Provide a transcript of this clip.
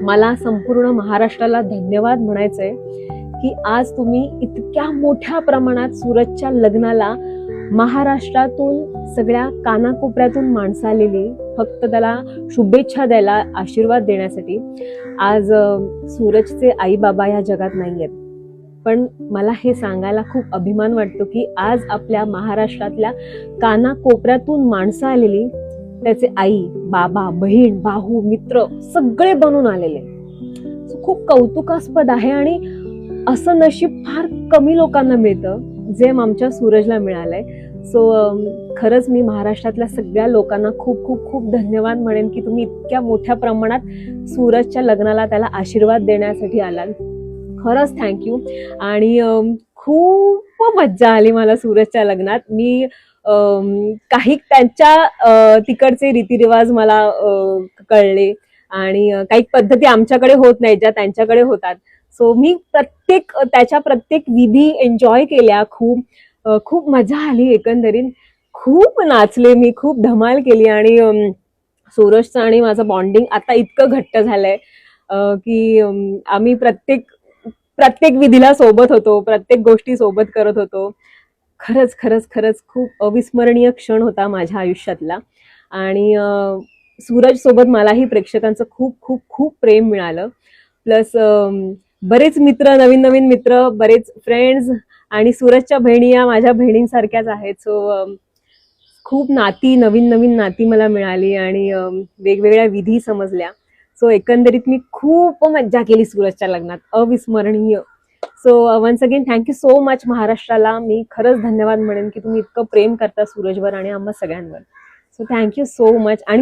मला संपूर्ण महाराष्ट्राला धन्यवाद म्हणायचंय की आज तुम्ही इतक्या मोठ्या प्रमाणात सूरजच्या लग्नाला महाराष्ट्रातून सगळ्या कानाकोपऱ्यातून माणसं आलेली फक्त त्याला शुभेच्छा द्यायला आशीर्वाद देण्यासाठी आज सूरजचे आई बाबा या जगात नाही आहेत पण मला हे सांगायला खूप अभिमान वाटतो की आज आपल्या महाराष्ट्रातल्या कानाकोपऱ्यातून माणसं आलेली त्याचे आई बाबा बहीण भाऊ मित्र सगळे बनून आलेले. खूप कौतुकास्पद आहे आणि असं नशीब फार कमी लोकांना मिळतं जे आमच्या सूरजला मिळालंय. सो खरंच मी महाराष्ट्रातल्या सगळ्या लोकांना खूप खूप खूप धन्यवाद म्हणेन की तुम्ही इतक्या मोठ्या प्रमाणात सूरजच्या लग्नाला त्याला आशीर्वाद देण्यासाठी आलात. खरंच थँक्यू आणि खूप मज्जा आली मला सूरजच्या लग्नात. मी काही त्यांच्या तिकडचे रीतिरिवाज मला कळले. आणि काही पद्धती आमच्याकडे होत नाही ज्या त्यांच्याकडे होतात. सो मी प्रत्येक त्याच्या प्रत्येक विधी एन्जॉय केल्या. खूप खूप मजा आली एकंदरीत. खूप नाचले मी खूप धमाल केली. आणि सूरजचं आणि माझं बॉन्डिंग आता इतकं घट्ट झालंय की आम्ही प्रत्येक प्रत्येक विधीला सोबत होतो. प्रत्येक गोष्टी सोबत करत होतो. खरंच खरंच खरंच खूप अविस्मरणीय क्षण होता माझ्या आयुष्यातला. आणि सूरज सोबत मलाही प्रेक्षकांचं खूप खूप खूप प्रेम मिळालं. प्लस बरेच मित्र नवीन नवीन मित्र बरेच फ्रेंड्स आणि सूरजच्या बहिणी या माझ्या बहिणींसारख्याच आहेत. सो खूप नाती नवीन नवीन नाती मला मिळाली आणि वेगवेगळ्या विधी समजल्या. सो एकंदरीत मी खूप मज्जा केली सूरजच्या लग्नात. अविस्मरणीय. So once again thank you so much महाराष्ट्राला मी खरंच धन्यवाद म्हणेन की तुम्ही इतकं प्रेम करता सूरजवर आणि आम्हा सगळ्यांवर. सो थँक्यू सो मच आणि